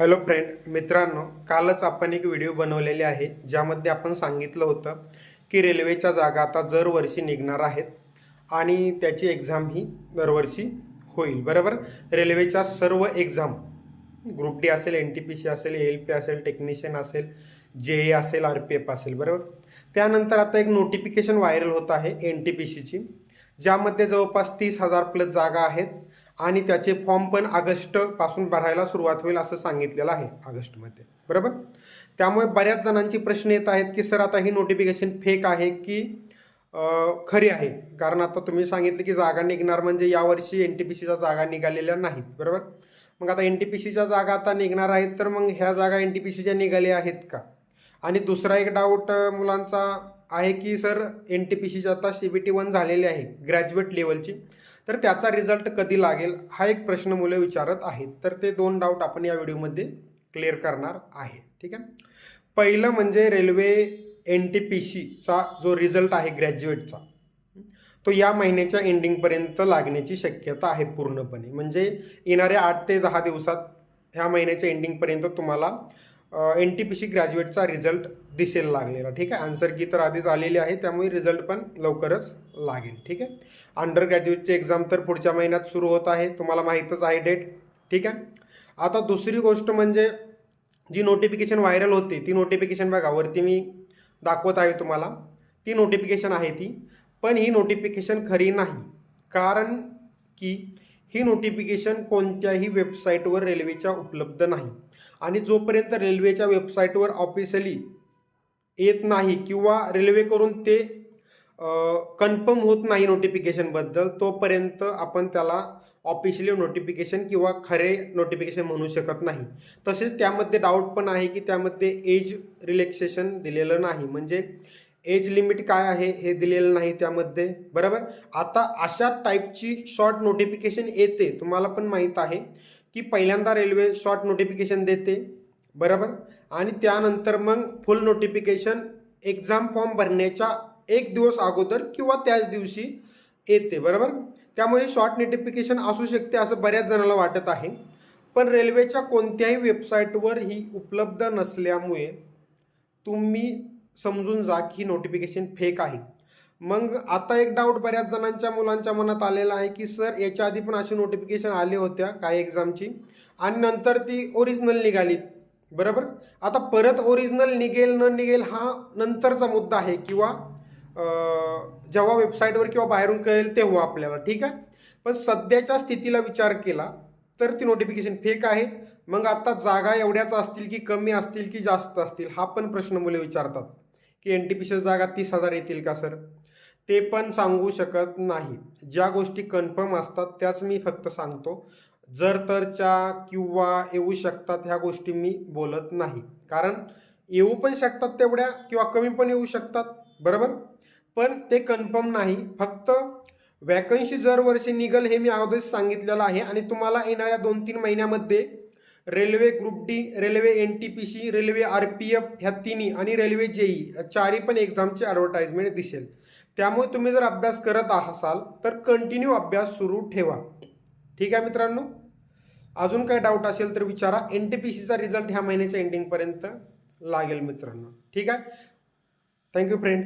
Hello friend मित्रांनो कालच आपण एक व्हिडिओ बनवलेले आहे ज्यामध्ये आपण सांगितलं होतं की रेल्वेच्या जागा आता दरवर्षी निघणार आहेत आणि त्याची एक्झाम ही दरवर्षी होईल बरोबर? रेल्वेच्या सर्व एक्झाम ग्रुप डी असेल एन टी पी सी असेल एल पी असेल टेक्निशियन असेल जे ए असेल आर पी एफ असेल बरोबर? त्यानंतर आता एक नोटिफिकेशन व्हायरल होत आहे एन टी पी सीची ज्यामध्ये जवळपास तीस हजार प्लस जागा आहेत. आणि त्याचे फॉर्म पण ऑगस्टपासून भरायला सुरुवात होईल असं सांगितलेलं आहे ऑगस्टमध्ये. बरोबर? त्यामुळे बऱ्याच जणांची प्रश्न येत आहेत की सर आता ही नोटिफिकेशन फेक आहे की खरी आहे? कारण आता तुम्ही सांगितलं की जागा निघणार म्हणजे यावर्षी एन टी पी सीच्या जागा निघालेल्या नाहीत. बरोबर? मग आता एन टी पी सीच्या जागा आता निघणार आहेत तर मग ह्या जागा एन टी पी सीच्या निघाल्या आहेत का? आणि दुसरा एक डाऊट मुलांचा आहे की सर एन टी पी सीची आता सी बी टी वन झालेली आहे ग्रॅज्युएट लेवलची तर त्याचा रिझल्ट कधी लागेल हा एक प्रश्न मुलं विचारत आहेत. तर ते दोन डाऊट आपण या व्हिडिओमध्ये क्लिअर करणार आहे. ठीक आहे? पहिलं म्हणजे रेल्वे एन टी पी सीचा जो रिझल्ट आहे ग्रॅज्युएटचा तो या महिन्याच्या एंडिंगपर्यंत लागण्याची शक्यता आहे पूर्णपणे. म्हणजे येणाऱ्या आठ ते दहा दिवसात ह्या महिन्याच्या एंडिंगपर्यंत तुम्हाला एन टी पी सी ग्रॅज्युएटचा रिझल्ट दिसेल लागलेला ठीक आहे? आन्सर की तर आधीच आलेली आहे त्यामुळे रिझल्ट पण लवकरच लागेल ठीक आहे? अंडर ग्रॅज्युएटची एक्झाम तर पुढच्या महिन्यात सुरू होत आहे तुम्हाला माहीतच आहे डेट ठीक आहे? आता दुसरी गोष्ट म्हणजे जी नोटिफिकेशन व्हायरल होते ती नोटिफिकेशन बघा वरती मी दाखवत आहे तुम्हाला. ती नोटिफिकेशन आहे ती पण ही नोटिफिकेशन खरी नाही. कारण की ही नोटिफिकेशन कोणत्याही वेबसाईटवर रेल्वेच्या उपलब्ध नाही. आणि जोपर्यंत रेल्वेच्या वेबसाईटवर ऑफिशियली येत नाही किंवा रेल्वेकडून ते कन्फर्म होत नाही नोटिफिकेशनबद्दल तोपर्यंत आपण त्याला ऑफिशियली नोटिफिकेशन किंवा खरे नोटिफिकेशन म्हणू शकत नाही. तसेच त्यामध्ये डाऊट पण आहे की त्यामध्ये एज रिलॅक्सेशन दिलेलं नाही. म्हणजे एज लिमिट काय आहे हे दिलेलं नाही त्यामध्ये बरोबर? आता अशा टाईपची शॉर्ट नोटिफिकेशन येते तुम्हाला पण माहीत आहे की पहिल्यांदा रेल्वे शॉर्ट नोटिफिकेशन देते बरोबर? आणि त्यानंतर मग फुल नोटिफिकेशन एक्झाम फॉर्म भरण्याच्या एक दिवस अगोदर किंवा त्याच दिवशी येते बरोबर? त्यामुळे शॉर्ट नोटिफिकेशन असू शकते असं बऱ्याच जणांना वाटत आहे. पण रेल्वेच्या कोणत्याही वेबसाईटवर ही उपलब्ध नसल्यामुळे तुम्ही समजून जा की नोटिफिकेशन फेक आहे. मग आता एक डाऊट बऱ्याच जणांच्या मुलांच्या मनात आलेला आहे की सर याच्या आधी पण अशी नोटिफिकेशन आले होत्या काही एक्झामची आणि नंतर ती ओरिजिनल निघाली. बरोबर? आता परत ओरिजिनल निघेल न निघेल हा नंतरचा मुद्दा आहे किंवा जेव्हा वेबसाईटवर किंवा बाहेरून कळेल तेव्हा आपल्याला ठीक आहे? पण सध्याच्या स्थितीला विचार केला तर ती नोटिफिकेशन फेक आहे. मग आता जागा एवढ्याच असतील की कमी असतील की जास्त असतील हा पण प्रश्न मुले विचारतात. की एन टी पी जागा तीस हजार येतील का सर? ते पण सांगू शकत नाही. ज्या गोष्टी कन्फर्म असतात त्याच मी फक्त सांगतो. जर तरच्या किंवा येऊ शकतात ह्या गोष्टी मी बोलत नाही. कारण येऊ पण शकतात तेवढ्या किंवा कमी पण येऊ शकतात बरोबर? पण ते कन्फर्म नाही. फक्त वॅकन्सी जर वर्षी निघल हे मी अगोदरच सांगितलेलं आहे आणि तुम्हाला येणाऱ्या दोन तीन महिन्यामध्ये railway group D railway N T P C railway R P F ह्या तिन्ही आणि रेल्वे जेई चारही पण एक्झामची ॲडव्हर्टाईजमेंट दिसेल. त्यामुळे तुम्ही जर अभ्यास करत असाल तर कंटिन्यू अभ्यास सुरू ठेवा. ठीक आहे मित्रांनो? अजून काय डाऊट असेल तर विचारा. एन टी पी सीचा रिझल्ट ह्या महिन्याच्या एंडिंगपर्यंत लागेल मित्रांनो. ठीक आहे? Thank you friend